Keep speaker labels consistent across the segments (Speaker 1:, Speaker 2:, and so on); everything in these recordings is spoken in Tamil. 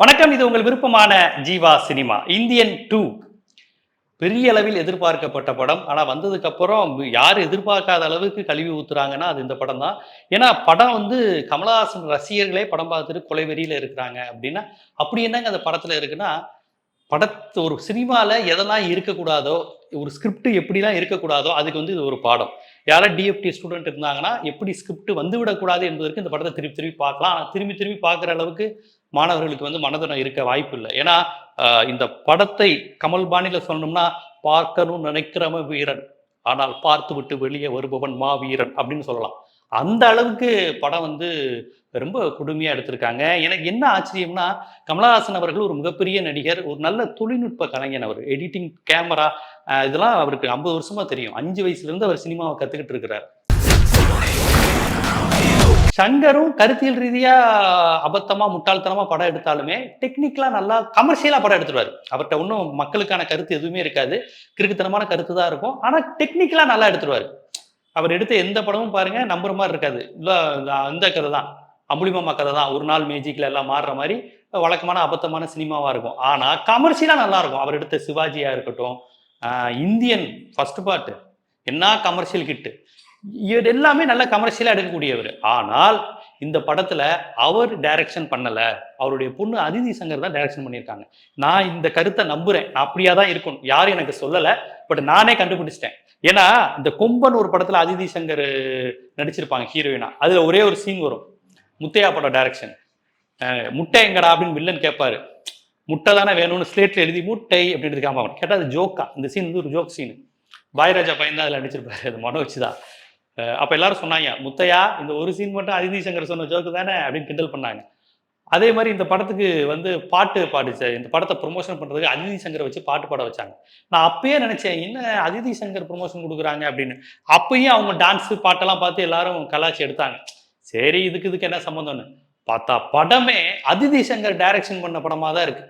Speaker 1: வணக்கம் இது உங்கள் விருப்பமான ஜீவா சினிமா இந்தியன் டூ. பெரிய அளவில் எதிர்பார்க்கப்பட்ட படம். ஆனால் வந்ததுக்கு அப்புறம் யார் எதிர்பார்க்காத அளவுக்கு கழுவி ஊத்துறாங்கன்னா அது இந்த படம் தான். ஏன்னா படம் வந்து கமலஹாசன் ரசிகர்களே படம் பார்த்துட்டு கொலைவெறியில் இருக்கிறாங்க அப்படின்னா அப்படி என்னங்க அந்த படத்தில் இருக்குன்னா படத்து ஒரு சினிமாவில் எதெல்லாம் இருக்கக்கூடாதோ ஒரு ஸ்கிரிப்ட் எப்படிலாம் இருக்கக்கூடாதோ அதுக்கு வந்து இது ஒரு பாடம். யாராவது டிஎஃப்டி ஸ்டூடெண்ட் இருந்தாங்கன்னா எப்படி ஸ்கிரிப்ட் வந்துவிடக்கூடாது என்பதற்கு இந்த படத்தை திருப்பி திருப்பி பார்க்கலாம். ஆனால் திரும்பி திரும்பி பார்க்குற அளவுக்கு மாணவர்களுக்கு வந்து மனதனம் இருக்க வாய்ப்பு இல்லை ஏன்னா இந்த படத்தை கமல் பாணியில் சொல்லணும்னா பார்க்கணும்னு நினைக்கிறவன் வீரன். ஆனால் பார்த்து விட்டு வெளியே வருபவன் மா வீரன் அப்படின்னு சொல்லலாம். அந்த அளவுக்கு படம் வந்து ரொம்ப கொடுமையாக எடுத்திருக்காங்க. எனக்கு என்ன ஆச்சரியம்னா கமலஹாசன் அவர்கள் ஒரு மிகப்பெரிய நடிகர் ஒரு நல்ல தொழில்நுட்ப கலைஞன் அவர். எடிட்டிங் கேமரா இதெல்லாம் அவருக்கு ஐம்பது வருஷமா தெரியும். அஞ்சு வயசுலேருந்து அவர் சினிமாவை கற்றுக்கிட்டு இருக்கிறார். சங்கரும் கருத்தியல் ரீதியா அபத்தமா முட்டாள்தனமா படம் எடுத்தாலுமே டெக்னிக்கலா நல்லா கமர்ஷியலா படம் எடுத்துருவாரு. அவர்கிட்ட ஒன்றும் மக்களுக்கான கருத்து எதுவுமே இருக்காது. கிறுக்குத்தனமான கருத்து தான் இருக்கும். ஆனா டெக்னிக்கலா நல்லா எடுத்துருவாரு. அவர் எடுத்த எந்த படமும் பாருங்க நம்புற மாதிரி இருக்காது. இல்ல அந்த கதை தான். அம்புலிமாமா கதை தான். ஒரு நாள் மேஜிக்ல எல்லாம் மாறுற மாதிரி வழக்கமான அபத்தமான சினிமாவா இருக்கும். ஆனா கமர்ஷியலா நல்லா இருக்கும். அவர் எடுத்த சிவாஜியா இருக்கட்டும் இந்தியன் ஃபர்ஸ்ட் பார்ட் என்ன கமர்ஷியல் கிட்டு இவர் எல்லாமே நல்ல கமர்ஷியலாக எடுக்கக்கூடியவர். ஆனால் இந்த படத்தில் அவர் டைரக்ஷன் பண்ணலை. அவருடைய பொண்ணு அதிதி சங்கர் தான் டைரக்ஷன் பண்ணியிருக்காங்க. நான் இந்த கருத்தை நம்புகிறேன் நான் அப்படியா தான் இருக்கணும். யாரும் எனக்கு சொல்லலை. பட் நானே கண்டுபிடிச்சிட்டேன். ஏன்னா இந்த கொம்பன் ஒரு படத்தில் அதிதி சங்கர் நடிச்சிருப்பாங்க ஹீரோயினா. அதில் ஒரே ஒரு சீன் வரும். முத்தையா படம் டைரக்ஷன் முட்டை எங்கடா அப்படின்னு வில்லன் கேட்பாரு முட்டை தானே வேணும்னு ஸ்லேட்டில் எழுதி முட்டை அப்படின்னு இருக்காம அவன். கேட்டால் அது ஜோக்கா இந்த சீன் வந்து ஒரு ஜோக் சீன் பாயராஜா பையன் தான் அதில் நடிச்சிருப்பாரு. அது மனோ வச்சுதான் அப்போ எல்லாரும் சொன்னாங்க முத்தையா இந்த ஒரு சீன் மட்டும் அதிதி சங்கர் சொன்ன ஜோக்கு தானே அப்படின்னு கிண்டல் பண்ணாங்க. அதே மாதிரி இந்த படத்துக்கு வந்து பாட்டு பாடிச்ச. இந்த படத்தை ப்ரொமோஷன் பண்ணுறதுக்கு அதிதி சங்கரை வச்சு பாட்டு பாட வச்சாங்க. நான் அப்பயே நினைச்சேன் என்ன அதிதி சங்கர் ப்ரொமோஷன் கொடுக்குறாங்க அப்படின்னு. அப்பயும் அவங்க டான்ஸு பாட்டெல்லாம் பார்த்து எல்லாரும் கலாச்சி எடுத்தாங்க. சரி இதுக்கு இதுக்கு என்ன சம்மந்தம்னு பார்த்தா படமே அதிதி சங்கர் டைரக்ஷன் பண்ண படமாக தான் இருக்கு.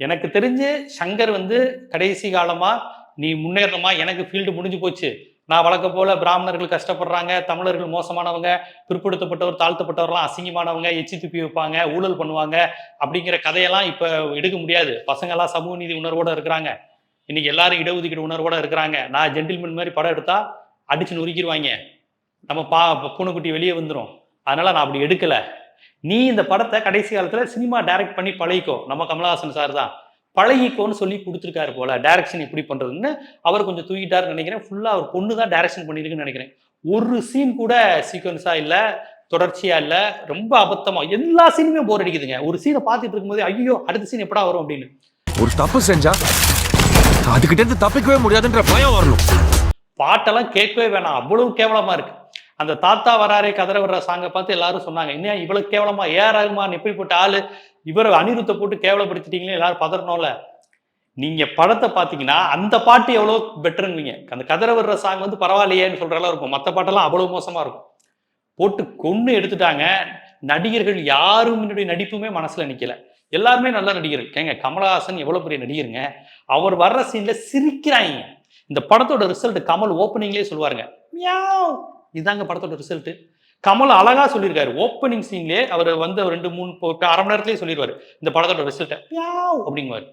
Speaker 1: எனக்கு தெரிஞ்சு சங்கர் வந்து கடைசி காலமாக நீ முன்னேறணுமா? எனக்கு ஃபீல்டு முடிஞ்சு போச்சு. நான் வழக்கம் போல பிராமணர்கள் கஷ்டப்படுறாங்க தமிழர்கள் மோசமானவங்க பிற்படுத்தப்பட்டவர் தாழ்த்தப்பட்டவர்லாம் அசிங்கமானவங்க எச்சி துப்பி வைப்பாங்க ஊழல் பண்ணுவாங்க அப்படிங்கிற கதையெல்லாம் இப்போ எடுக்க முடியாது. பசங்கெல்லாம் சமூக நீதி உணர்வோட இருக்கிறாங்க. இன்னைக்கு எல்லாரும் இடஒதுக்கீடு உணர்வோட இருக்கிறாங்க. நான் ஜென்டில்மென் மாதிரி படம் எடுத்தா அடிச்சு நொறுக்கிடுவாங்க நம்ம பா பூனைக்குட்டி வெளியே வந்துடும் அதனால நான் அப்படி எடுக்கல. நீ இந்த படத்தை கடைசி காலத்துல சினிமா டைரக்ட் பண்ணி பழகிக்கோ. நம்ம கமலஹாசன் சார் தான். பழகிக்கோன்னு சொல்லி கொடுத்துருக்காரு போல. டைரக்ஷன் எப்படி பண்றதுன்னு அவர் கொஞ்சம் தூக்கிட்டாருன்னு நினைக்கிறேன். ஃபுல்லா அவர் பொண்ணு தான் டைரக்ஷன் பண்ணியிருக்குன்னு நினைக்கிறேன். ஒரு சீன் கூட சீக்வன்ஸா இல்ல தொடர்ச்சியா இல்ல ரொம்ப அபத்தமா. எல்லா சீனுமே போர் அடிக்குதுங்க. ஒரு சீனை பார்த்துட்டு இருக்கும்போது ஐயோ அடுத்த சீன் எப்படா வரும்? அப்படின்னு.
Speaker 2: ஒரு தப்பு செஞ்சா அதுகிட்ட இருந்து தப்பிக்கவே முடியாதுன்ற பயம் வரணும்.
Speaker 1: பாட்டெல்லாம் கேட்கவே வேணாம். அவ்வளவு கேவலமா இருக்கு. அந்த தாத்தா வராரே கதற வர்ற சாங்கை பார்த்து எல்லாரும் சொன்னாங்க இன்னும் இவ்வளவு கேவலமா? ஏ ரகுமான் எப்படிப்பட்ட ஆளு. இவரை அனிருத்தை போட்டு கேவலப்படுத்திட்டீங்களே எல்லாரும் பதறணும்ல. நீங்க படத்தை பார்த்தீங்கன்னா அந்த பாட்டு எவ்வளோ பெட்டர்னுவீங்க அந்த கதற வர்ற சாங் வந்து பரவாயில்லையேன்னு சொல்ற இருக்கும். மற்ற பாட்டெல்லாம் அவ்வளவு மோசமா இருக்கும். போட்டு கொன்று எடுத்துட்டாங்க. நடிகர்கள் யாரும் நடிப்புமே மனசுல நிக்கல. எல்லாருமே நல்ல நடிகர்கள் ஏங்க கமலஹாசன் எவ்வளவு பெரிய நடிகருங்க. அவர் வர்ற சீன்ல சிரிக்கிறாங்க. இந்த படத்தோட ரிசல்ட் கமல் ஓப்பனிங்லேயே சொல்லுவாருங்க. மியாவ்! இதாங்க படத்தோட ரிசல்ட்டு கமல் அழகா சொல்லியிருக்காரு. ஓப்பனிங் சீன்லேயே அவர் வந்து ஒரு ரெண்டு மூணு போட்டு அரை மணி நேரத்துலேயே சொல்லிடுவாரு. இந்த படத்தோட ரிசல்ட்டை யாவ் அப்படிங்குவாரு.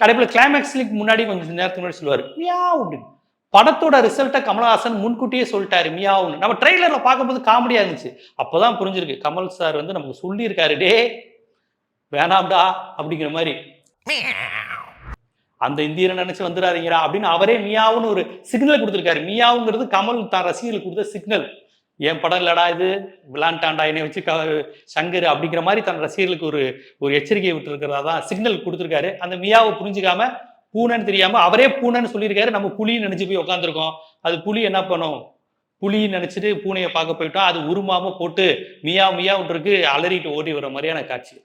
Speaker 1: கடைப்பில் கிளைமேக்ஸ்க்கு முன்னாடி கொஞ்சம் நேரத்துக்கு முன்னாடி சொல்லுவார். மியாவ் அப்படின்னு. படத்தோட ரிசல்ட்டை கமலஹாசன் முன்கூட்டியே சொல்லிட்டாரு. மியாவுன்னு நம்ம ட்ரெய்லரில் பார்க்கும்போது காமெடியாக இருந்துச்சு. அப்போ தான் புரிஞ்சிருக்கு. கமல் சார் வந்து நமக்கு சொல்லியிருக்காரு. டே வேணாம்டா அப்படிங்கிற மாதிரி. அந்த இந்தியரை நினைச்சு வந்துடாதீங்கடா அப்படின்னு அவரே மியாவுன்னு ஒரு சிக்னல் கொடுத்துருக்காரு. மியாவுங்கிறது கமல் தான் ரசிகர்களுக்கு கொடுத்த சிக்னல் என் படம் இல்லடா இது? விளாண்டாண்டா என்னை வச்சு க சங்கர் அப்படிங்கிற மாதிரி தன் ரசிகர்களுக்கு ஒரு ஒரு எச்சரிக்கை விட்டுருக்கிறதா தான் சிக்னல் கொடுத்துருக்காரு. அந்த மியாவை புரிஞ்சுக்காம பூனைன்னு தெரியாம அவரே பூனைன்னு சொல்லியிருக்காரு. நம்ம புலின்னு நினைச்சு போய் உட்காந்துருக்கோம் அது புலி என்ன பண்ணும்? புலின்னு நினைச்சிட்டு பூனையை பார்க்க போயிட்டோம். அது உருமாம போட்டு மியா மியாவுன்றிருக்கு அலறிட்டு ஓடி வர மாதிரியான காட்சி.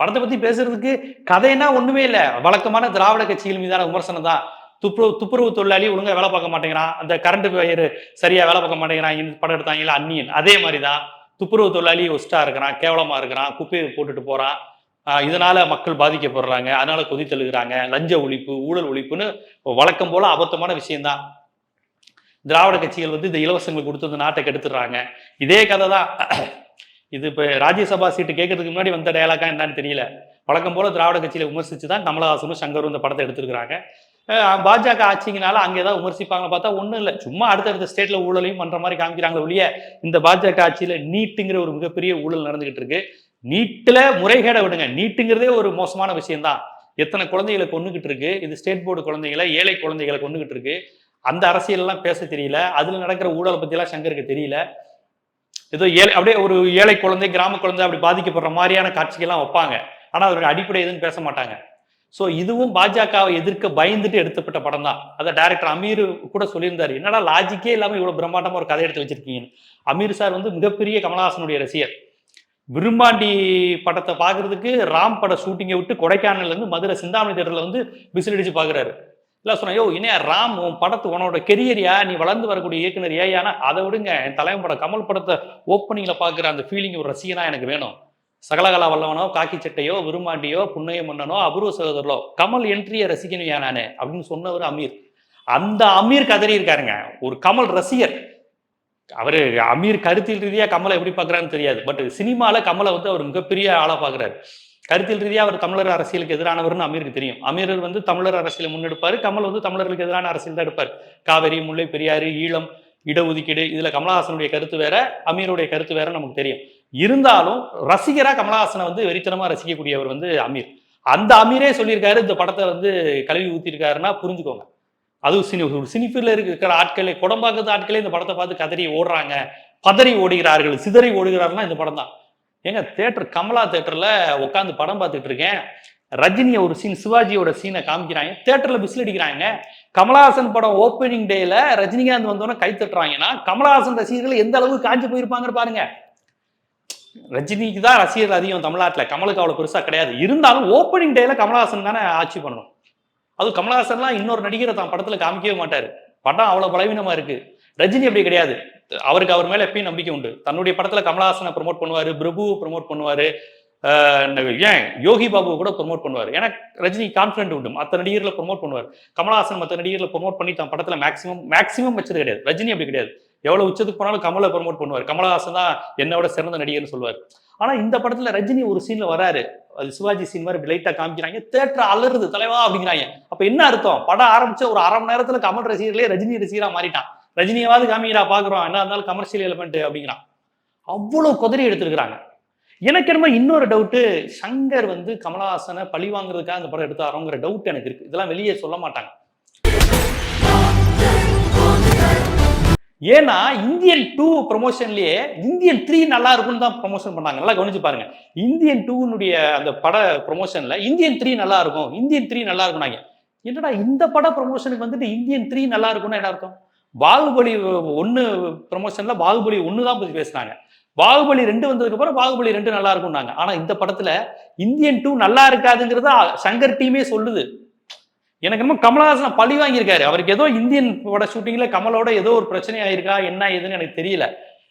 Speaker 1: படத்தை பத்தி பேசுறதுக்கு கதைன்னா ஒண்ணுமே இல்லை. வழக்கமான திராவிட கட்சிகள் மீதான விமர்சனம் தான். துப்புரவு துப்புரவு தொழிலாளி ஒழுங்காக வேலை பார்க்க மாட்டேங்கிறான். அந்த கரண்ட் வயர் சரியாக வேலை பார்க்க மாட்டேங்கிறான். இந்த படம் எடுத்தாங்களா அந்நியன். அதே மாதிரி தான் துப்புரவு தொழிலாளி ஒஸ்ட்டாக இருக்கிறான். கேவலமாக இருக்கிறான். குப்பையை போட்டுட்டு போகிறான் இதனால் இதனால மக்கள் பாதிக்கப்படுறாங்க. அதனால கொதித்தழுகிறாங்க லஞ்ச ஒழிப்பு ஊழல் ஒழிப்புன்னு வழக்கம் போல அபத்தமான விஷயம்தான். திராவிட கட்சிகள் வந்து இந்த இலவசங்கள் கொடுத்து இந்த நாட்டை கெடுத்துடுறாங்க. இதே கதை தான் இது இப்போ ராஜ்யசபா சீட்டு கேட்கறதுக்கு முன்னாடி வந்த டயலாக்கா என்னன்னு தெரியல. வழக்கம் போல திராவிட கட்சியில விமர்சிச்சு தான் கமலஹாசனும் சங்கரும் இந்த படத்தை எடுத்திருக்கிறாங்க. பாஜக ஆட்சிங்கனால அங்க ஏதாவது விமர்சிப்பாங்க பார்த்தா ஒண்ணும் இல்லை. சும்மா அடுத்தடுத்த ஸ்டேட்ல ஊழலையும் பண்ற மாதிரி காமிக்கிறாங்களே ஒழிய இந்த பாஜக ஆட்சியில நீட்டுங்கிற ஒரு மிகப்பெரிய ஊழல் நடந்துகிட்டு இருக்கு. நீட்டுல முறைகேடை விடுங்க. நீட்டுங்கிறதே ஒரு மோசமான விஷயம்தான். எத்தனை குழந்தைகளை கொண்டுகிட்டு இருக்கு. இது ஸ்டேட் போர்டு குழந்தைகளை ஏழை குழந்தைகளை கொண்டுகிட்டு இருக்கு. அந்த அரசியல் எல்லாம் பேச தெரியல. அதுல நடக்கிற ஊழலை பத்தி எல்லாம் சங்கருக்கு தெரியல. ஏதோ ஏழை அப்படியே ஒரு ஏழை குழந்தை கிராம குழந்தை அப்படி பாதிக்கப்படுற மாதிரியான காட்சிகள்லாம் வைப்பாங்க. ஆனா அதோட அடிப்படை எதுன்னு பேச மாட்டாங்க. ஸோ இதுவும் பாஜகவை எதிர்க்க பயந்துட்டு எடுத்தப்பட்ட படம் தான் அதை டைரக்டர் அமீர் கூட சொல்லியிருந்தாரு. என்னடா லாஜிக்கே இல்லாமல் இவ்வளோ பிரம்மாண்டமாக ஒரு கதை எடுத்து வச்சிருக்கீங்கன்னு. அமீர் சார் வந்து மிகப்பெரிய கமலஹாசனுடைய ரசிகர். விரும்பாண்டி படத்தை பார்க்கறதுக்கு ராம் பட ஷூட்டிங்கை விட்டு கொடைக்கானல்லேருந்து மதுரை சிந்தாமணி தேட்டரில் வந்து விசில் அடிச்சு பார்க்குறாரு இல்லை சொன்னா யோ இனியா ராம் உன் படத்து உன்னோட கெரியரியா நீ வளர்ந்து வரக்கூடிய இயக்குனர் ஏயானா அதை விடுங்க என் தலைவன் படம் கமல் படத்தை ஓப்பனிங்கில் பார்க்குற அந்த ஃபீலிங் ஒரு ரசிகனா எனக்கு வேணும். சகலகலா வல்லவனோ காக்கி சட்டையோ விரும்பாண்டியோ புன்னைய மன்னனோ அபூர்வ சகோதரலோ கமல் என்ட்ரியை ரசிக்கணுயா நானு? அப்படின்னு சொன்னவர் அமீர். அந்த அமீர் கதறி இருக்காருங்க. ஒரு கமல் ரசிகர். அவர் அமீர் கருத்தியல் ரீதியாக கமலை எப்படி பார்க்குறான்னு தெரியாது. பட் சினிமாவில் கமலை வந்து அவர் மிகப்பெரிய ஆளாக பார்க்குறாரு. கருத்தியல் ரீதியாக அவர் தமிழர் அரசியலுக்கு எதிரானவர்னு அமீருக்கு தெரியும். அமீரர் வந்து தமிழர் அரசியலை முன்னெடுப்பார். கமல் வந்து தமிழர்களுக்கு எதிரான அரசியல் தான் எடுப்பார். காவிரி முல்லை பெரியாறு ஈழம் இடஒதுக்கீடு இதில் கமலஹாசனுடைய கருத்து வேற அமீருடைய கருத்து வேற நமக்கு தெரியும். இருந்தாலும் ரசிகராக கமலஹாசனை வந்து வெறித்தனமாக ரசிக்கக்கூடியவர் வந்து அமீர். அந்த அமீரே சொல்லியிருக்காரு இந்த படத்தை வந்து கழுவி ஊத்திருக்காருன்னா புரிஞ்சுக்கோங்க. அதுவும் சினி ஒரு சினிஃபீல்டில் இருக்கிற ஆட்களே குடம்பாக்கத்து ஆட்களே இந்த படத்தை பார்த்து கதறி ஓடுறாங்க. பதறி ஓடுகிறார்கள் சிதறி ஓடுகிறார்கள்னா இந்த படம் தான். ஏங்க தேட்டர் கமலா தேட்டரில் உட்காந்து படம் பார்த்துட்டு இருக்கேன். ரஜினியை ஒரு சீன் சிவாஜியோட சீனை காமிக்கிறாங்க. தேட்டரில் விசில் அடிக்கிறாங்க. கமலஹாசன் படம் ஓப்பனிங் டேல ரஜினிகாந்த் வந்தோன்னே கை தட்டுறாங்கன்னா கமலஹாசன் ரசிகர்கள் எந்த அளவுக்கு காஞ்சி போயிருப்பாங்கன்னு பாருங்க. ரஜினிக்கு தான் ரசிகர்கள் அதிகம் தமிழ்நாட்டில். கமலுக்கு அவ்வளோ பெருசாக கிடையாது. இருந்தாலும் ஓப்பனிங் டேல கமலஹாசன் தானே ஆட்சி பண்ணணும். அது கமலஹாசன்லாம் இன்னொரு நடிகரை தான் படத்தில் காமிக்கவே மாட்டார். படம் அவ்வளோ பலவீனமாக இருக்குது ரஜினி அப்படி கிடையாது. அவருக்கு அவர் மேலே எப்பயும் நம்பிக்கை உண்டு. தன்னுடைய படத்தில் கமலஹாசனை ப்ரொமோட் பண்ணுவார் பிரபு ப்ரொமோட் பண்ணுவார். ஏன்? யோகி பாபுவை கூட ப்ரோமோட் பண்ணுவார். ஏன்னா ரஜினி கான்ஃபிடென்ட் உண்டு. மற்ற நடிகர்களை ப்ரோமோட் பண்ணுவார். கமலஹாசன் மற்ற நடிகர்களை ப்ரொமோட் பண்ணி தன் படத்தில் மேக்ஸிமம் மேக்ஸிமம் வச்சது கிடையாது. ரஜினி அப்படி கிடையாது. எவ்வளவு உச்சத்துக்கு போனாலும் கமலை ப்ரோமோட் பண்ணுவார். கமலஹாசன் தான் என்னோட சிறந்த நடிகர்னு சொல்லுவார். ஆனா இந்த படத்துல ரஜினி ஒரு சீன்ல வராரு. அது சிவாஜி சீன் மாதிரி லைட்டா காமிக்கிறாங்க. தேட்டர் அலறுது. தலைவா அப்படிங்கிறாங்க. அப்ப என்ன அர்த்தம்? படம் ஆரம்பிச்ச ஒரு அரை மணி நேரத்துல கமல் ரசிகர்களே ரஜினி ரசிகரா மாறிட்டான். ரஜினியாவது காமிக்கிறா பாக்குறோம். என்ன இருந்தாலும் கமர்ஷியல் எலிமெண்ட் அப்படிங்கிறான். அவ்வளவு குதிரை எடுத்திருக்கிறாங்க. எனக்கு என்னமோ இன்னொரு டவுட்டு சங்கர் வந்து கமலஹாசனை பழி வாங்குறதுக்காக அந்த படம் எடுத்தாரோங்கிற டவுட் எனக்கு இருக்கு. இதெல்லாம் வெளியே சொல்ல மாட்டாங்க. ஏன்னா இந்தியன் டூ ப்ரொமோஷன்லயே இந்தியன் த்ரீ நல்லா இருக்கும்னு தான் ப்ரொமோஷன் பண்ணாங்க. நல்லா கவனிச்சு பாருங்க. இந்தியன் டூனுடைய அந்த பட ப்ரொமோஷன்ல இந்தியன் த்ரீ நல்லா இருக்கும் இந்தியன் த்ரீ நல்லா இருக்கும்னாங்க என்னடா இந்த பட ப்ரொமோஷனுக்கு வந்துட்டு இந்தியன் த்ரீ நல்லா இருக்கும்னா என்ன அர்த்தம்? பாகுபலி ஒன்னு ப்ரொமோஷன்ல பாகுபலி ஒன்னு தான் பத்தி பேசுனாங்க. பாகுபலி ரெண்டு வந்ததுக்கு அப்புறம் பாகுபலி ரெண்டு நல்லா இருக்கும்னாங்க ஆனா இந்த படத்துல இந்தியன் டூ நல்லா இருக்காதுங்கிறத சங்கர் டீமே சொல்லுது. எனக்கு என்னமோ கமலஹாசன் பழி வாங்கியிருக்காரு. அவருக்கு ஏதோ இந்தியன் பட ஷூட்டிங்ல கமலோட ஏதோ ஒரு பிரச்சனை ஆயிருக்கா என்ன ஏதுன்னு எனக்கு தெரியல.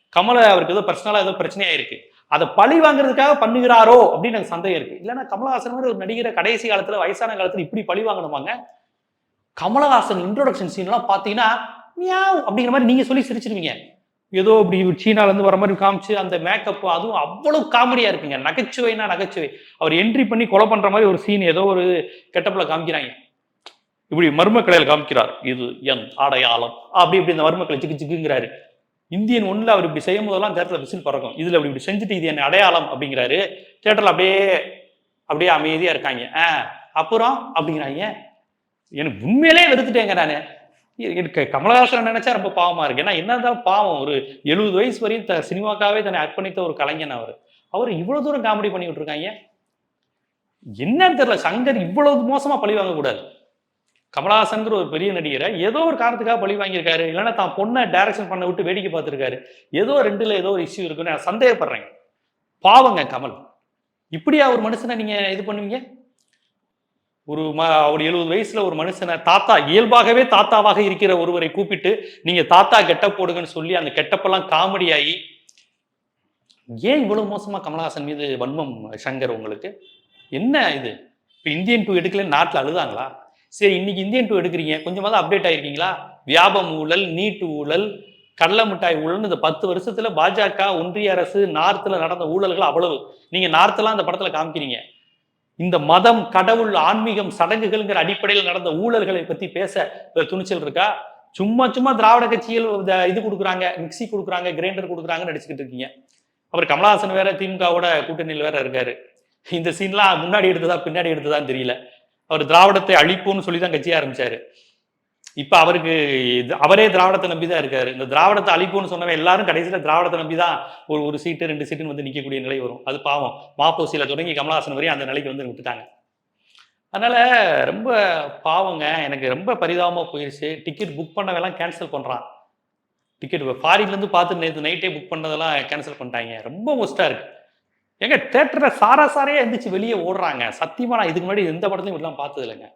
Speaker 1: கமல அவருக்கு ஏதோ பர்சனலா ஏதோ பிரச்சனை ஆயிருக்கு அதை பழி வாங்குறதுக்காக பண்ணுகிறாரோ அப்படின்னு எனக்கு சந்தேகம் இருக்கு. இல்லைன்னா கமலஹாசன் மாதிரி ஒரு நடிகரை கடைசி காலத்துல வயசான காலத்துல இப்படி பழி வாங்கணுமாங்க? கமலஹாசன் இன்ட்ரோடக்ஷன் சீன்லாம் பார்த்தீங்கன்னா மியாவ் அப்படிங்கிற மாதிரி நீங்க சொல்லி சிரிச்சிருவீங்க. ஏதோ இப்படி சீனால இருந்து வர மாதிரி காமிச்சு அந்த மேக்கப் அதுவும் அவ்வளவு காமெடியா இருக்குங்க. நகைச்சுவைனா நகைச்சுவை. அவர் என்ட்ரி பண்ணி கொலை பண்ற மாதிரி ஒரு சீன் ஏதோ ஒரு கெட்டப்பில் காமிக்கிறாங்க. இப்படி மர்ம காமிக்கிறார். இது என் அடையாளம். அப்படி இப்படி இந்த மர்மக்களை சிக்கு சிக்குங்கிறாரு இந்தியன் ஒன்றில் அவர் இப்படி செய்யும் போதெல்லாம் தேட்டரில் விசில் பறக்கும். இதில் அப்படி இப்படி செஞ்சுட்டு இது என் அடையாளம் அப்படிங்கிறாரு. தேட்டரில் அப்படியே அப்படியே அமைதியாக இருக்காங்க. ஆ அப்புறம் அப்படிங்கிறாங்க. எனக்கு உண்மையிலே வெறுத்துட்டேங்க நான். எனக்கு கமலஹாசன் நினைச்சா ரொம்ப பாவமா இருக்கு. ஏன்னா என்னதான் பாவம் ஒரு எழுபது வயசு வரையும் த சினிமாக்காவே தன்னை அர்ப்பணித்த ஒரு கலைஞன் அவர். அவர் இவ்வளவு தூரம் காமெடி பண்ணி இருக்காங்க. என்னன்னு தெரியல. சங்கர் இவ்வளவு மோசமா பழி வாங்கக்கூடாது. கமலஹாசன்கிற ஒரு பெரிய நடிகரை ஏதோ ஒரு காரணத்துக்காக பழி வாங்கியிருக்காரு. இல்லைன்னா தான் பொண்ணை டைரக்ஷன் பண்ண விட்டு வேடிக்கை பார்த்துருக்காரு. ஏதோ ரெண்டுல ஏதோ ஒரு இஷ்யூ இருக்குன்னு நான் சந்தேகப்படுறேன். பாவங்க கமல். இப்படியா ஒரு மனுஷனை நீங்க இது பண்ணுவீங்க? ஒரு ம ஒரு எழுபது வயசுல ஒரு மனுஷனை தாத்தா இயல்பாகவே தாத்தாவாக இருக்கிற ஒருவரை கூப்பிட்டு நீங்க தாத்தா கெட்டப் போடுங்கன்னு சொல்லி அந்த கெட்டப்பெல்லாம் காமெடி ஆகி ஏன் இவ்வளவு மோசமா கமலஹாசன் மீது வன்மம் சங்கர் உங்களுக்கு? என்ன இது? இப்போ இந்தியன் டூ எடுக்கல நாட்டில் அழுதாங்களா? சரி இன்னைக்கு இந்தியன் டூ எடுக்கிறீங்க. கொஞ்சமாவது அப்டேட் ஆயிருக்கீங்களா? வியாபம் ஊழல் நீட்டு ஊழல் கடலை மிட்டாய் ஊழல்னு இந்த பத்து வருஷத்துல பாஜக ஒன்றிய அரசு நார்த்தில் நடந்த ஊழல்கள் அவ்வளவு. நீங்க நார்த்தெல்லாம் அந்த படத்துல காமிக்கிறீங்க. இந்த மதம் கடவுள் ஆன்மீகம் சடங்குகள்ங்கிற அடிப்படையில் நடந்த ஊழல்களை பத்தி பேச துணிச்சல் இருக்கா? சும்மா சும்மா திராவிட கட்சிகள் இந்த இது கொடுக்குறாங்க மிக்ஸி கொடுக்குறாங்க கிரைண்டர் கொடுக்குறாங்கன்னு நடிச்சுக்கிட்டு இருக்கீங்க. அவர் கமலஹாசன் வேற திமுகவோட கூட்டணியில் வேற இருக்காரு. இந்த சீன்லாம் முன்னாடி எடுத்ததா பின்னாடி எடுத்ததான்னு தெரியல. அவர் திராவிடத்தை அழிப்போம்னு சொல்லி தான் கட்சியை ஆரம்பிச்சாரு. இப்ப அவருக்கு இது அவரே திராவிடத்தை நம்பி தான் இருக்காரு. இந்த திராவிடத்தை அழிப்போம்னு சொன்னவன் எல்லாரும் கடைசியில திராவிடத்தை நம்பி தான் ஒரு ஒரு சீட்டு ரெண்டு சீட்டுன்னு வந்து நிற்கக்கூடிய நிலை வரும். அது பாவம். மாப்போசியில தொடங்கி கமலஹாசன் வரையும் அந்த நிலைக்கு வந்து விட்டுட்டாங்க. அதனால ரொம்ப பாவங்க. எனக்கு ரொம்ப பரிதாபமாக போயிடுச்சு டிக்கெட் புக் பண்ணவெல்லாம் கேன்சல் பண்ணுறான் டிக்கெட் ஃபாரின்லேருந்து பார்த்து நேற்று நைட்டே புக் பண்ணதெல்லாம் கேன்சல் பண்ணிட்டாங்க. ரொம்ப மோஸ்ட்டாக இருக்குது ஏங்க தேட்டரில் சாரா சாரையே எந்திரிச்சு வெளியே ஓடுறாங்க. சத்தியமா நான் இதுக்கு முன்னாடி எந்த படத்தையும் இப்படிலாம் பார்த்தது இல்லைங்க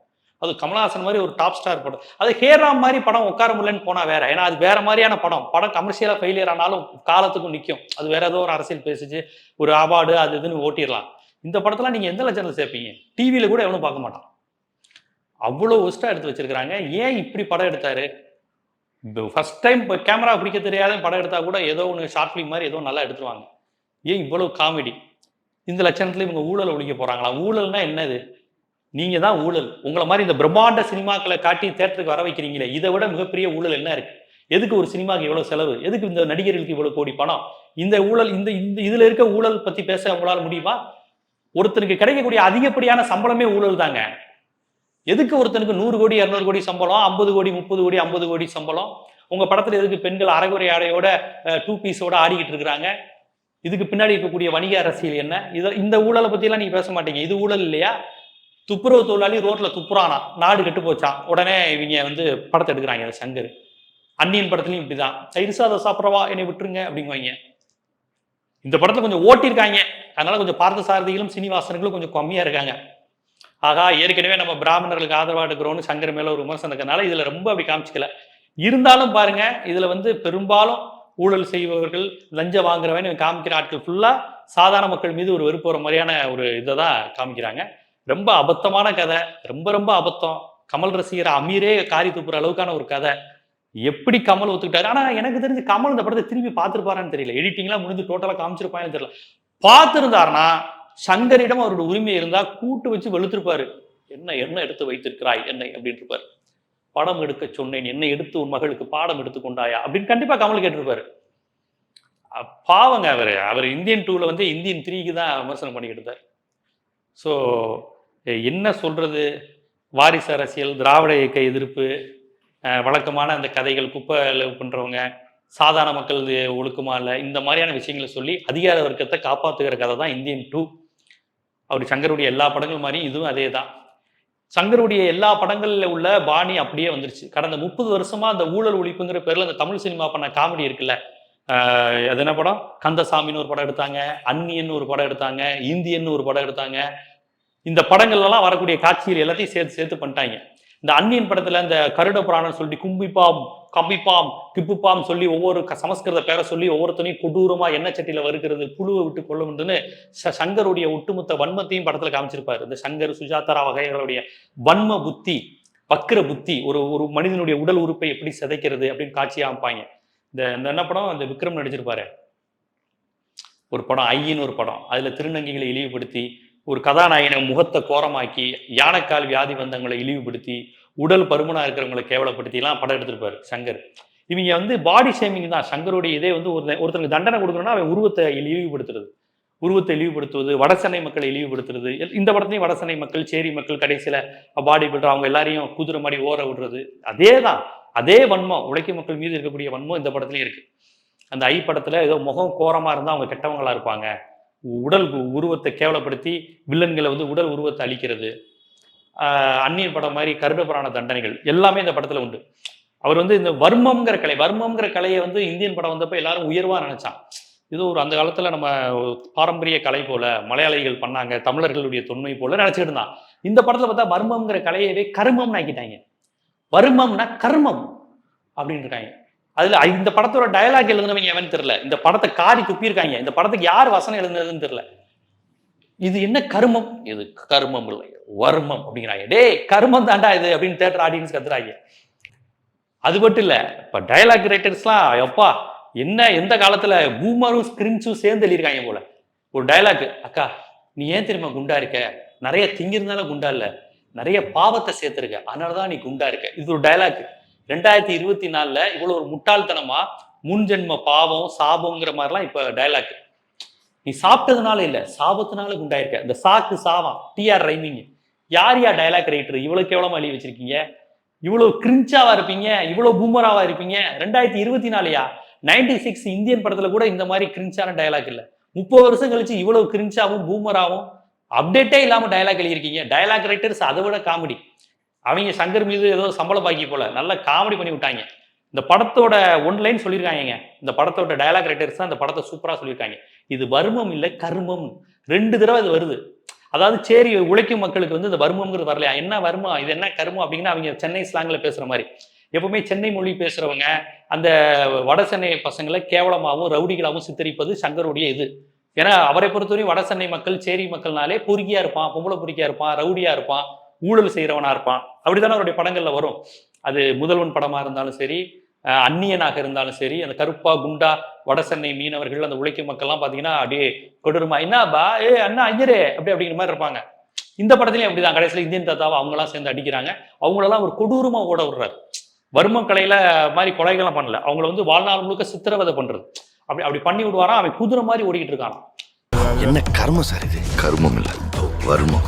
Speaker 1: அது கமலஹாசன் மாதிரி ஒரு டாப் ஸ்டார் படம். அது ஹேராம் மாதிரி படம் உட்கார முடியலன்னு போனா வேற. ஏன்னா அது வேற மாதிரியான படம். படம் கமர்ஷியலா ஃபெயிலியர் ஆனாலும் காலத்துக்கும் நிற்கும் அது வேற ஏதோ ஒரு அரசியல் பேசிச்சு ஒரு அவார்டு அது இதுன்னு ஓட்டிடலாம். இந்த படத்தெல்லாம் நீங்க எந்த லட்சத்தில் சேர்ப்பீங்க? டிவியில கூட எவனும் பார்க்க மாட்டான். அவ்வளோ ஒஸ்டா எடுத்து வச்சிருக்கிறாங்க. ஏன் இப்படி படம் எடுத்தாரு? ஃபர்ஸ்ட் டைம் இப்போ கேமரா பிடிக்க தெரியாத படம் எடுத்தா கூட ஏதோ ஒன்று ஷார்ட் ஃபிலிம் மாதிரி ஏதோ நல்லா எடுத்துருவாங்க. ஏன் இவ்வளவு காமெடி இந்த லட்சணத்தில் இவங்க ஊழல் ஒழிக்க போகிறாங்களா ஊழல்னா என்னது? நீங்கள் தான் ஊழல். உங்களை மாதிரி இந்த பிரம்மாண்ட சினிமாக்களை காட்டி தேட்டருக்கு வர வைக்கிறீங்களே இதை விட மிகப்பெரிய ஊழல் என்ன இருக்குது எதுக்கு ஒரு சினிமாக்கு இவ்வளோ செலவு? எதுக்கு இந்த நடிகர்களுக்கு இவ்வளோ கோடி பணம்? இந்த ஊழல் இந்த இந்த இதில் இருக்க ஊழல் பற்றி பேச உங்களால் முடியுமா? ஒருத்தனுக்கு கிடைக்கக்கூடிய அதிகப்படியான சம்பளமே ஊழல் தாங்க. எதுக்கு ஒருத்தனுக்கு நூறு கோடி இரநூறு கோடி சம்பளம் ஐம்பது கோடி முப்பது கோடி ஐம்பது கோடி சம்பளம்? உங்கள் படத்தில் எதுக்கு பெண்கள் அரைகுறை ஆடையோட டூ பீஸோட ஆடிக்கிட்டு இருக்கிறாங்க? இதுக்கு பின்னாடி இருக்கக்கூடிய வணிக அரசியல் என்ன? இதை இந்த ஊழலை பற்றிலாம் நீங்கள் பேச மாட்டீங்க. இது ஊழல் இல்லையா? துப்புரவு தொழிலாளி ரோட்டில் துப்புறானா? நாடு கெட்டு போச்சான் உடனே இவங்க வந்து படத்தை எடுக்கிறாங்க சங்கர். அந்நியன் படத்துலையும் இப்படி தான் சாதம் சாப்பிட்றவா? என்னை விட்டுருங்க அப்படிங்குவாங்க. இந்த படத்தில் கொஞ்சம் ஓட்டியிருக்காங்க. அதனால கொஞ்சம் பார்த்த சாரதிகளும் சீனிவாசன்களும் கொஞ்சம் கம்மியாக இருக்காங்க. ஆகா ஏற்கனவே நம்ம பிராமணர்களுக்கு ஆதரவாக எடுக்கிறோம்னு சங்கர் மேலே ஒரு விமர்சனம் இருக்கிறதுனால இதில் ரொம்ப அப்படி காமிச்சிக்கல. இருந்தாலும் பாருங்க இதில் வந்து பெரும்பாலும் ஊழல் செய்பவர்கள் லஞ்சம் வாங்குறவன் காமிக்கிற ஆட்கள் ஃபுல்லாக சாதாரண மக்கள் மீது ஒரு வெறுப்பு மாதிரியான ஒரு இதை தான் காமிக்கிறாங்க. ரொம்ப அபத்தமான கதை. ரொம்ப ரொம்ப அபத்தம். கமல் ரசிகர் அமீரே காரி துப்புற அளவுக்கான ஒரு கதை. எப்படி கமல் ஒத்துக்கிட்டாரு? ஆனால் எனக்கு தெரிஞ்சு கமல் இந்த படத்தை திரும்பி பார்த்துருப்பாரான்னு தெரியல. எடிட்டிங்லாம் முடிஞ்சு டோட்டலாக காமிச்சிருப்பான்னு தெரியல. பார்த்துருந்தாருன்னா சங்கரிடம் அவரோட உரிமை இருந்தால் கூட்டு வச்சு வெளுத்திருப்பாரு. என்ன என்ன எடுத்து வைத்திருக்கிறாய்? என்னை? அப்படின்னு இருப்பார். படம் எடுக்க சொன்னேன். என்னை எடுத்து உன் மகளுக்கு பாடம் எடுத்து கொண்டாயா? அப்படின்னு கண்டிப்பா கமல் கேட்டிருப்பாரு. பாவங்க அவர். அவர் இந்தியன் டூல வந்து இந்தியன் த்ரீக்கு தான் விமர்சனம் பண்ணிக்கிட்டு இருந்தார். ஸோ என்ன சொல்றது? வாரிசு அரசியல் திராவிட இயக்க எதிர்ப்பு வழக்கமான அந்த கதைகள் குப்பை பண்ணுறவங்க பண்றவங்க சாதாரண மக்கள் ஒழுக்கமா இல்லை இந்த மாதிரியான விஷயங்களை சொல்லி அதிகார வர்க்கத்தை காப்பாற்றுகிற கதை தான் இந்தியன் டூ அவர் சங்கருடைய எல்லா படங்கள் மாதிரியும் இதுவும் அதே தான். சங்கருடைய எல்லா படங்கள்ல உள்ள பாணி அப்படியே வந்துருச்சு. கடந்த முப்பது வருஷமா அந்த ஊழல் ஒழிப்புங்கிற பேர்ல அந்த தமிழ் சினிமா பண்ண காமெடி இருக்குல்ல. ஆஹ் அது என்ன படம்? கந்தசாமின்னு ஒரு படம் எடுத்தாங்க அந்நியன்னு ஒரு படம் எடுத்தாங்க இந்தியன்னு ஒரு படம் எடுத்தாங்க. இந்த படங்கள்லாம் வரக்கூடிய காட்சிகள் எல்லாத்தையும் சேர்த்து சேர்த்து பண்ணிட்டாங்க. இந்த அந்நியன் படத்துல இந்த கருட புராணம் சொல்லி கும்பிப்பாம் கம்பிப்பாம் கிப்புப்பாம் சொல்லி ஒவ்வொரு க- சமஸ்கிருத பேரை சொல்லி ஒவ்வொருத்தனையும் கொடூரமா எண்ணெய் சட்டியில வருகிறது புழுவை விட்டு கொள்ளும்னு சங்கருடைய ஒட்டுமொத்த வன்மத்தையும் படத்துல காமிச்சிருப்பாரு. இந்த சங்கர் சுஜாதாரா வகைகளுடைய வன்ம புத்தி வக்கிர புத்தி ஒரு ஒரு மனிதனுடைய உடல் உறுப்பை எப்படி சிதைக்கிறது அப்படின்னு காட்சியா அமைப்பாங்க. இந்த இந்த என்ன படம்? அந்த விக்ரம் நடிச்சிருப்பாரு. ஒரு படம் ஐயின்னு ஒரு படம். அதுல திருநங்கைகளை இழிவுபடுத்தி ஒரு கதாநாயகனை முகத்தை கோரமாக்கி யானைக்கால் வியாதி வந்தவங்களை இழிவுபடுத்தி உடல் பருமனாக இருக்கிறவங்களை கேவலப்படுத்திலாம் படம் எடுத்திருப்பாரு சங்கர். இவங்க வந்து பாடி ஷேமிங் தான். சங்கருடைய இதே வந்து ஒரு ஒருத்தனுக்கு தண்டனை கொடுக்கணும்னா அவன் உருவத்தை இழிவுபடுத்துறது. உருவத்தை இழிவுபடுத்துவது வடசென்னை மக்களை இழிவுபடுத்துறது இந்த படத்துலையும் வடசென்னை மக்கள் சேரி மக்கள் கடைசியில் பாடி பில்டர் அவங்க எல்லாரையும் குதிரை மாதிரி ஓர விடுறது. அதே தான். அதே வன்மம். உழைக்கும் மக்கள் மீது இருக்கக்கூடிய வன்மம் இந்த படத்துலையும் இருக்கு. அந்த ஐ படத்தில் ஏதோ முகம் கோரமாக இருந்தால் அவங்க கெட்டவங்களா இருப்பாங்க. உடல் உருவத்தை கேவலப்படுத்தி வில்லன்களை வந்து உடல் உருவத்தை அழிக்கிறது. அந்நியர் அந்நியன் படம் மாதிரி கருடபுராண தண்டனைகள் எல்லாமே இந்த படத்துல உண்டு. அவர் வந்து இந்த வர்மம்ங்கிற கலை வர்மம்ங்கிற கலையை வந்து இந்தியன் படம் வந்தப்ப எல்லாரும் உயர்வா நினைச்சான். இது ஒரு அந்த காலத்துல நம்ம பாரம்பரிய கலை போல மலையாளிகள் பண்ணாங்க தமிழர்களுடைய தொன்மை போல நினைச்சிட்டு இருந்தான். இந்த படத்துல பார்த்தா வர்மம்ங்கிற கலையவே கருமம்னு ஆக்கிட்டாங்க. வர்மம்னா கர்மம் அப்படின்னு இருக்காங்க அதுல இந்த படத்தோட டயலாக் எழுதுனவங்க எவன் தெரியல? இந்த படத்தை காரி துப்பியிருக்காங்க இந்த படத்துக்கு யார் வசனம் எழுதுனதுன்னு தெரியல. இது என்ன கருமம்? இது கர்மம் இல்லை வர்மம் அப்படிங்கிறாங்க. டேய் கர்மம் தாண்டா இது அப்படின்னு தேட்டர் ஆடியன்ஸ் கத்துறாங்க. அது மட்டும் இல்ல இப்ப டயலாக் ரைட்டர்ஸ்லாம் எப்பா என்ன எந்த காலத்துல பூமரும் ஸ்கிரின்ஸும் சேர்ந்து எழுதியிருக்காங்க போல. ஒரு டயலாக் அக்கா நீ ஏன் தெரியுமா குண்டா இருக்க? நிறைய திங்கிருந்தாலும் குண்டா இல்ல. நிறைய பாவத்தை சேர்த்திருக்க. அதனாலதான் நீ குண்டா இருக்க. இது ஒரு டயலாக் ரெண்டாயிரத்தி இருபத்தி நாலுல இவ்வளவு ஒரு முட்டாள்தனமா முன்ஜென்ம பாவம் சாபங்கிற மாதிரிலாம் இப்ப டயலாக் நீ சாப்பிட்டதுனால இல்ல சாபத்தினால குண்டாயிருக்க. இந்த சாக்கு சாவம் டிஆர் ரைமிங் யார் யார் டயலாக் ரைட்டர் இவ்வளவு கேவலமா எழுதி வச்சிருக்கீங்க? இவ்வளவு கிரிஞ்சாவா இருப்பீங்க? இவ்வளவு பூமராவா இருப்பீங்க? ரெண்டாயிரத்தி இருபத்தி நாலுயா நைன்டி சிக்ஸ் இந்தியன் படத்துல கூட இந்த மாதிரி கிரிஞ்சான டயலாக் இல்ல. முப்பது வருஷம் கழிச்சு இவ்வளவு கிரிஞ்சாவும் பூமராவும் அப்டேட்டே இல்லாம டயலாக் எழுதியிருக்கீங்க. டயலாக் ரைட்டர்ஸ் அதை விட காமெடி அவங்க சங்கர் மீது ஏதோ சம்பளம் பாக்கி போல. நல்லா காமெடி பண்ணி விட்டாங்க. இந்த படத்தோட ஒன் லைன் சொல்லியிருக்காங்க இந்த படத்தோட டயலாக் ரைட்டர்ஸ் தான் இந்த படத்தை சூப்பராக சொல்லியிருக்காங்க. இது வர்மம் இல்லை கர்மம்? ரெண்டு தடவை இது வருது. அதாவது சரி உழைக்கும் மக்களுக்கு வந்து இந்த வர்மம்ங்கிறது வரலையா? என்ன வர்மம் இது என்ன கர்மம்? அப்படின்னா அவங்க சென்னை ஸ்லாங்கில் பேசுகிற மாதிரி. எப்பவுமே சென்னை மொழி பேசுகிறவங்க அந்த வட சென்னை பசங்களை கேவலமாகவும் ரவுடிகளாகவும் சித்தரிப்பது சங்கருடைய இது. ஏன்னா அவரை பொறுத்தவரையும் வட சென்னை மக்கள் சேரி மக்கள்னாலே பொறுக்கியா இருப்பான் பொம்பளை பொறுக்கியா இருப்பான் ரவுடியா இருப்பான். ஊழல் செய்யறவனா இருப்பான். அப்படித்தானே அவருடைய படங்கள்ல வரும். அது முதல்வன் படமா இருந்தாலும் சரி அந்நியனாக இருந்தாலும் சரி அந்த கருப்பா குண்டா வட சென்னை மீனவர்கள் அந்த உழைக்கும் மக்கள்லாம் பாத்தீங்கன்னா அப்படியே கொடூரமா என்னப்பா ஏ அண்ணா ஐயரே! அப்படி அப்படிங்கிற மாதிரி இருப்பாங்க. இந்த படத்துலயும் அப்படிதான். கடைசியில இந்தியன் தாத்தாவை அவங்களாம் சேர்ந்து அடிக்கிறாங்க. அவங்களெல்லாம் ஒரு கொடூரமா ஓட விடுறாரு. வர்ம கலையில மாதிரி கொலைகள்லாம் பண்ணல. அவங்கள வந்து வாழ்நாள் முழுக்க சித்திரவதை பண்றது. அப்படி அப்படி பண்ணி விடுவாராம். அவன் குதிரை மாதிரி ஓடிக்கிட்டு இருக்கான்
Speaker 3: என்ன கர்மம் சார் இது? கர்மம் இல்ல. வருமம்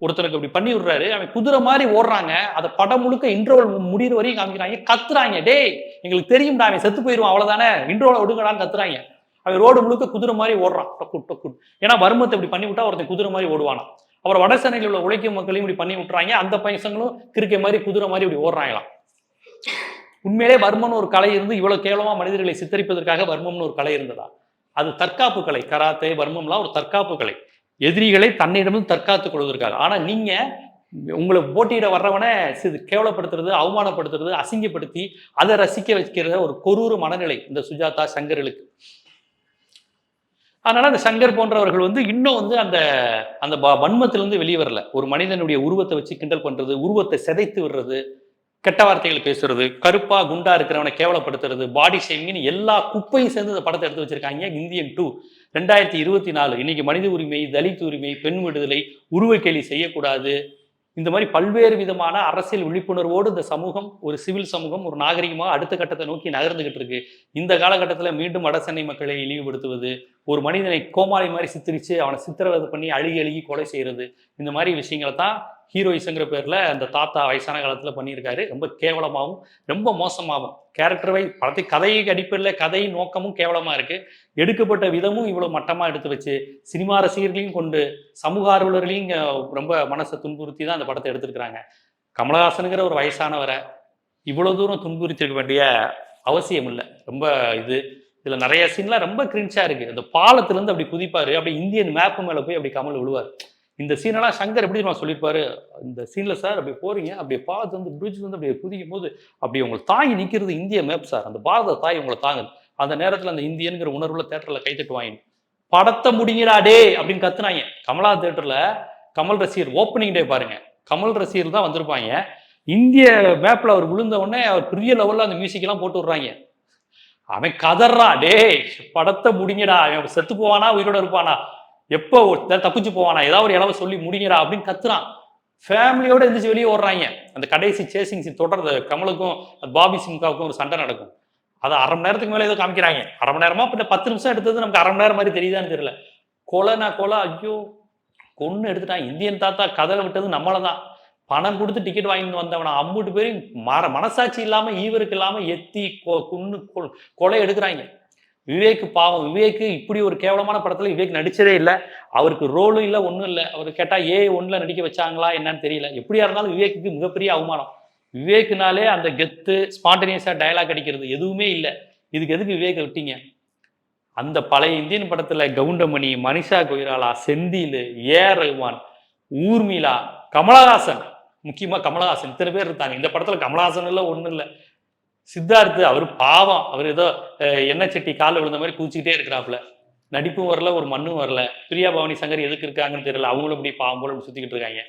Speaker 1: ஒருத்தனுக்கு இப்படி பண்ணி விடுறாரு. அவன் குதிரை மாதிரி ஓடுறாங்க. அதை படம் முழுக்க இன்டர்வல் முடிகிற வரையும் காமிக்கிறாங்க. கத்துறாங்க. டேய் எங்களுக்கு தெரியும்டா அவன் செத்து போயிடுவான் அவ்வளவுதானே? இன்டர்வல் விடுங்கடான்னு கத்துறாங்க. அவன் ரோடு முழுக்க குதிரை மாதிரி ஓடுறான். டொக்கு டொக்கு ஏன்னா வர்மத்தை இப்படி பண்ணி விட்டா ஒருத்தன் குதிரை மாதிரி ஓடுவானா அப்புறம் வட சென்னையில் உள்ள உழைக்கும் மக்களையும் இப்படி பண்ணி விட்டுறாங்க. அந்த பைசங்களும் கிறுக்கை மாதிரி குதிரை மாதிரி இப்படி ஓடுறாங்களாம். உண்மையிலே வர்மன் ஒரு கலை இருந்து இவ்வளவு கேவலமா மனிதர்களை சித்தரிப்பதற்காக வர்மம்னு ஒரு கலை இருந்ததா? அது தற்காப்பு கலை. கராத்தே வர்மம்லாம் ஒரு தற்காப்பு கலை. எதிரிகளை தன்னிடமும் தற்காத்துக் கொள்வதற்காக. ஆனால் நீங்கள் உங்களை போட்டியிட வர்றவனை சிது கேவலப்படுத்துறது அவமானப்படுத்துறது அசிங்கப்படுத்தி அதை ரசிக்க வைக்கிற ஒரு கொரூர மனநிலை இந்த சுஜாதா சங்கர்களுக்கு. அதனால அந்த சங்கர் போன்றவர்கள் வந்து இன்னும் வந்து அந்த அந்த வன்மத்திலிருந்து வெளியே வரல. ஒரு மனிதனுடைய உருவத்தை வச்சு கிண்டல் பண்றது உருவத்தை சிதைத்து விடுறது கெட்ட வார்த்தைகள் பேசுறது கருப்பா குண்டா இருக்கிறவனை கேவலப்படுத்துறது பாடி ஷேமிங்னு எல்லா குப்பையும் சேர்ந்து இந்த படத்தை எடுத்து வச்சிருக்காங்க. இந்தியன் டூ ரெண்டாயிரத்தி இருபத்தி நாலு. இன்னைக்கு மனித உரிமை தலித் உரிமை பெண் விடுதலை உருவக்கேலி செய்யக்கூடாது. இந்த மாதிரி பல்வேறு விதமான அரசியல் விழிப்புணர்வோடு இந்த சமூகம் ஒரு சிவில் சமூகம் ஒரு நாகரிகமாக அடுத்த கட்டத்தை நோக்கி நகர்ந்துகிட்டு இருக்கு. இந்த காலகட்டத்தில் மீண்டும் வடசென்னை மக்களை இழிவுபடுத்துவது ஒரு மனிதனை கோமாளி மாதிரி சித்தரித்து அவனை சித்திரவதை பண்ணி அழுகி அழுகி கொலை செய்கிறது இந்த மாதிரி விஷயங்களை தான் ஹீரோயிஸுங்கிற பேரில் அந்த தாத்தா வயசான காலத்தில் பண்ணியிருக்காரு. ரொம்ப கேவலமாகவும் ரொம்ப மோசமாகவும் கேரக்டர் வை படத்தை கதையை அடிப்படையில் கதையின் நோக்கமும் கேவலமாக இருக்குது எடுக்கப்பட்ட விதமும் இவ்வளோ மட்டமாக எடுத்து வச்சு சினிமா ரசிகர்களையும் கொண்டு சமூக ஆர்வலர்களையும் ரொம்ப மனசை துன்புறுத்தி தான் அந்த படத்தை எடுத்துருக்குறாங்க. கமலஹாசனுங்கிற ஒரு வயசானவரை இவ்வளோ தூரம் துன்புறுத்திருக்க வேண்டிய அவசியம் இல்லை ரொம்ப இது. இதுல நிறைய சீன்லாம் ரொம்ப கிரிஞ்சா இருக்கு. அந்த பாலத்துல இருந்து அப்படி குதிப்பாரு. அப்படி இந்தியன் மேப்பு மேல போய் அப்படி கமல் விழுவார். இந்த சீனெல்லாம் சங்கர் எப்படி நான் சொல்லியிருப்பாரு? இந்த சீன்ல சார் அப்படி போறீங்க. அப்படியே பார்த்து வந்து பிரிட்ஜ் வந்து அப்படியே குதிக்கும் போது அப்படி உங்களை தாங்கி நிக்கிறது இந்திய மேப் சார் அந்த பாரத தாய் உங்களை தாங்குது. அந்த நேரத்துல அந்த இந்தியனுங்கிற உணர்வுல தேட்டர்ல கைத்தட்டு தட்டுவாங்க. படத்தை முடிங்கடா டே அப்படின்னு கத்துனாங்க. கமலா தேட்டர்ல கமல் ரசிகர் ஓப்பனிங் டே பாருங்க. கமல் ரசிகர் தான் வந்திருப்பாங்க. இந்திய மேப்ல அவர் விழுந்த உடனே அவர் பெரிய லெவல்ல அந்த மியூசிக் எல்லாம் போட்டு விடுறாங்க. அவன் கதறான் டேய் படத்தை முடிங்கடா. அவன் செத்து போவானா? உயிரோட இருப்பானா? எப்போ தப்பிச்சு போவானா? ஏதாவது ஒரு இளவ சொல்லி முடிங்கடா அப்படின்னு கத்துறான். ஃபேமிலியோட எந்திரிச்சு வெளியே ஓடுறாங்க. அந்த கடைசி சேசிங் சீன் தொடர்ந்து கமலுக்கும் பாபி சிம்காவுக்கும் ஒரு சண்டை நடக்கும். அதை அரை மணி நேரத்துக்கு மேலே ஏதோ காமிக்கிறாங்க. அரை மணி நேரமா? பின்ன பத்து நிமிஷம் எடுத்தது நமக்கு அரை மணி நேரம் மாதிரி தெரியுதான்னு தெரியல. கொலைனா கொலை. ஐயோ கொன்று எடுத்துட்டான். இந்தியன் தாத்தா கதலை விட்டது நம்மளை தான் பணம் கொடுத்து டிக்கெட் வாங்கிட்டு வந்தவன அம்புட்டு பேரும் மர மனசாட்சி இல்லாமல் ஈவருக்கு இல்லாமல் எத்தி கொ- குன்னு கொலை எடுக்கிறாங்க. விவேக் பாவம். விவேக் இப்படி ஒரு கேவலமான படத்தில் விவேக் நடிச்சதே இல்லை. அவருக்கு ரோலும் இல்லை ஒன்றும் இல்லை. அவர் கேட்டால் ஏ ஒன்றில் நடிக்க வச்சாங்களா? என்னன்னு தெரியல. எப்படியா இருந்தாலும் விவேக்கு மிகப்பெரிய அவமானம். விவேக்குனாலே அந்த கெத்து ஸ்பான்டேனியஸாக டயலாக் அடிக்கிறது எதுவுமே இல்லை. இதுக்கு எதுக்கு விவேக் விட்டீங்க? அந்த பழைய இந்தியன் படத்தில் கவுண்டமணி மனிஷா கொய்ராலா செந்தில் ஏ ஆர் ரஹ்மான் ஊர்மிளா கமலஹாசன் முக்கியமாக கமலஹாசன். இத்தனை பேர் இருந்தாங்க இந்த படத்தில் கமலஹாசன் இல்லை ஒன்றும் இல்லை. சித்தார்த்து அவர் பாவம். அவர் ஏதோ எண்ணெய் சட்டி காலில் விழுந்த மாதிரி குதிச்சுக்கிட்டே இருக்கிறாப்புல. நடிப்பும் வரல ஒரு மண்ணும் வரல. பிரியா பவானி சங்கர் எதுக்கு இருக்காங்கன்னு தெரியல. அவங்களும் இப்படி பாவம் போல சுற்றிக்கிட்டு இருக்காங்க.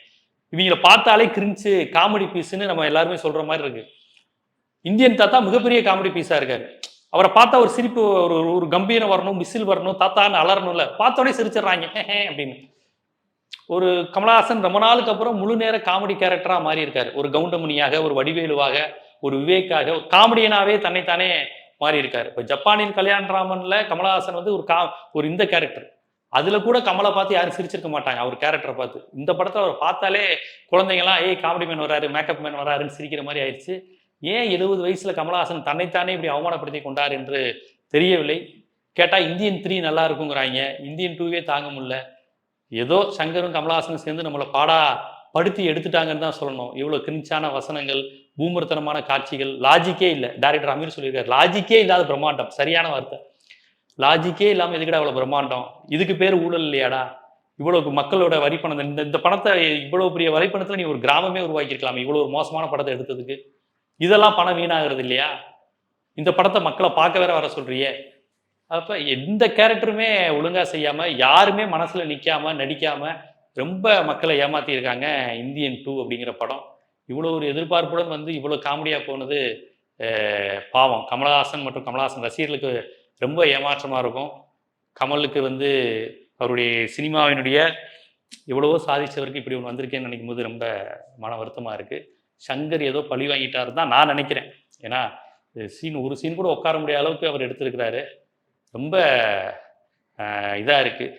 Speaker 1: இவங்களை பார்த்தாலே கிரிஞ்சு காமெடி பீஸ்னு நம்ம எல்லாருமே சொல்ற மாதிரி இருக்கு. இந்தியன் தாத்தா மிகப்பெரிய காமெடி பீஸா இருக்காரு. அவரை பார்த்தா ஒரு சிரிப்பு ஒரு ஒரு கம்பீரம் வரணும் மிசில் வரணும் தாத்தான்னு அலறணும்ல. பார்த்தோடனே சிரிச்சிடுறாங்க. அப்படின்னு. ஒரு கமலஹாசன் ரொம்ப நாளுக்கு அப்புறம் முழு நேர காமெடி கேரக்டரா மாறி இருக்காரு ஒரு கவுண்டமணியாக ஒரு வடிவேலுவாக ஒரு விவேக்காக ஒரு காமெடியனாவே தன்னைத்தானே மாறி இருக்காரு இப்போ ஜப்பானின் கல்யாணராமன்ல கமலஹாசன் வந்து ஒரு கா ஒரு இந்த கேரக்டர் அதுல கூட கமலை பார்த்து யாரும் சிரிச்சிருக்க மாட்டாங்க அவர் கேரக்டரை பார்த்து. இந்த படத்தை அவர் பார்த்தாலே குழந்தைங்கலாம் ஏய் காமெடி மேன் வராரு மேக்கப் மேன் வராருன்னு சிரிக்கிற மாதிரி ஆயிடுச்சு ஏன் எழுபது வயசுல கமலஹாசன் தன்னைத்தானே இப்படி அவமானப்படுத்தி கொண்டார் என்று தெரியவில்லை. கேட்டால் இந்தியன் த்ரீ நல்லா இருக்குங்கிறாங்க இந்தியன் டூவே தாங்க முடியல. ஏதோ சங்கரும் கமலஹாசனும் சேர்ந்து நம்மளை பாடா படுத்தி எடுத்துட்டாங்கன்னு தான் சொல்லணும். இவ்வளோ கிரிஞ்சான வசனங்கள் பூமர்த்தனமான காட்சிகள் லாஜிக்கே இல்லை. டேரக்டர் அமீர் சொல்லியிருக்காரு லாஜிக்கே இல்லாத பிரம்மாண்டம். சரியான வார்த்தை. லாஜிக்கே இல்லாமல் எதுக்குடா அவ்வளோ பிரம்மாண்டம்? இதுக்கு பேர் ஊழல் இல்லையாடா? இவ்வளவு மக்களோட வரிப்பணம் இந்த இந்த பணத்தை இவ்வளோ பெரிய வரிப்பணத்தில் நீ ஒரு கிராமமே உருவாக்கியிருக்கலாம் இவ்வளோ ஒரு மோசமான படத்தை எடுத்ததுக்கு. இதெல்லாம் பணம் வீணாகிறது இல்லையா? இந்த படத்தை மக்களை பார்க்க வேற வர சொல்றியே. அப்ப எந்த கேரக்டருமே ஒழுங்கா செய்யாம யாருமே மனசுல நிக்காம நடிக்காம ரொம்ப மக்களை ஏமாத்தியிருக்காங்க இந்தியன் டூ அப்படிங்கிற படம். இவ்வளோ ஒரு எதிர்பார்ப்புடன் வந்து இவ்வளோ காமெடியாக போனது பாவம். கமலஹாசன் மற்றும் கமலஹாசன் ரசிகர்களுக்கு ரொம்ப ஏமாற்றமாக இருக்கும். கமலுக்கு வந்து அவருடைய சினிமாவினுடைய எவ்வளவோ சாதிச்சவருக்கு இப்படி ஒன்று வந்திருக்கேன்னு நினைக்கும் போது ரொம்ப மன வருத்தமாக இருக்குது சங்கர் ஏதோ பழி வாங்கிட்டாரு தான் நான் நினைக்கிறேன். ஏன்னா சீன் ஒரு சீன் கூட உட்கார முடியாத அளவுக்கு அவர் எடுத்திருக்கிறாரு. ரொம்ப இதாக இருக்குது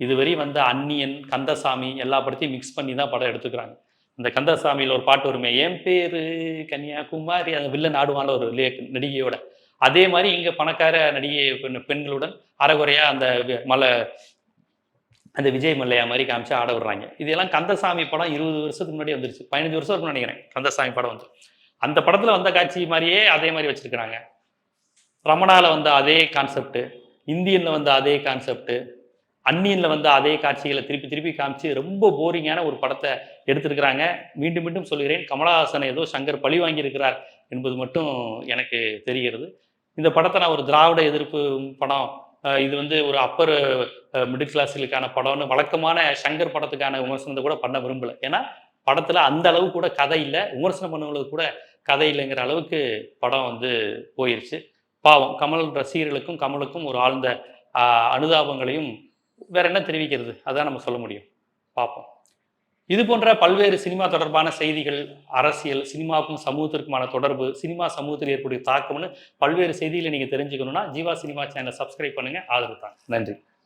Speaker 1: இதுவரையும் வந்து அந்நியன் கந்தசாமி எல்லா படத்தையும் மிக்ஸ் பண்ணி தான் படம் எடுத்துக்கிறாங்க. அந்த கந்தசாமியில் ஒரு பாட்டு வருமே என் பேரு கன்னியாகுமாரி அந்த வில்லன் நாடுவான ஒரு நடிகையோட. அதே மாதிரி இங்கே பணக்கார நடிகை பெண் பெண்களுடன் அறகுறையாக அந்த மலை அந்த விஜய் மல்லையா மாதிரி காமிச்சு ஆட விடுறாங்க. இதெல்லாம் கந்தசாமி படம் இருபது வருஷத்துக்கு முன்னாடி வந்துருச்சு. பதினஞ்சு வருஷம் இருக்கும்னு நினைக்கிறேன் கந்தசாமி படம் வந்து. அந்த படத்தில் வந்த காட்சி மாதிரியே அதே மாதிரி வச்சுருக்கிறாங்க. ரமணாவில் வந்த அதே கான்செப்ட்டு இந்தியனில் வந்த அதே கான்செப்ட்டு அந்நியனில் வந்த அதே காட்சிகளை திருப்பி திருப்பி காமிச்சு ரொம்ப போரிங்கான ஒரு படத்தை எடுத்திருக்கிறாங்க. மீண்டும் மீண்டும் சொல்கிறேன் கமலஹாசனை ஏதோ சங்கர் பழி வாங்கியிருக்கிறார் என்பது மட்டும் எனக்கு தெரிகிறது. இந்த படத்தை நான் ஒரு திராவிட எதிர்ப்பு படம் இது வந்து ஒரு அப்பர் மிடில் கிளாஸுக்கான படம்னு வழக்கமான சங்கர் படத்துக்கான விமர்சனத்தை கூட பண்ண விரும்பலை. ஏன்னா படத்தில் அந்த அளவு கூட கதை இல்லை விமர்சனம் பண்ணுவங்களுக்கு கூட கதை இல்லைங்கிற அளவுக்கு படம் வந்து போயிருச்சு. பாவம். கமல் ரசிகர்களுக்கும் கமலுக்கும் ஒரு ஆழ்ந்த அனுதாபங்களையும் வேற என்ன தெரிவிக்கிறது? அதான் நம்ம சொல்ல முடியும். பார்ப்போம் இது போன்ற பல்வேறு சினிமா தொடர்பான செய்திகள் அரசியல் சினிமாவுக்கும் சமூகத்திற்குமான தொடர்பு சினிமா சமூகத்தில் ஏற்படைய தாக்கம்னு பல்வேறு செய்திகளை நீங்கள் தெரிஞ்சுக்கணும்னா ஜீவா சினிமா சேனலை சப்ஸ்கிரைப் பண்ணுங்க. ஆதரவு தான் நன்றி.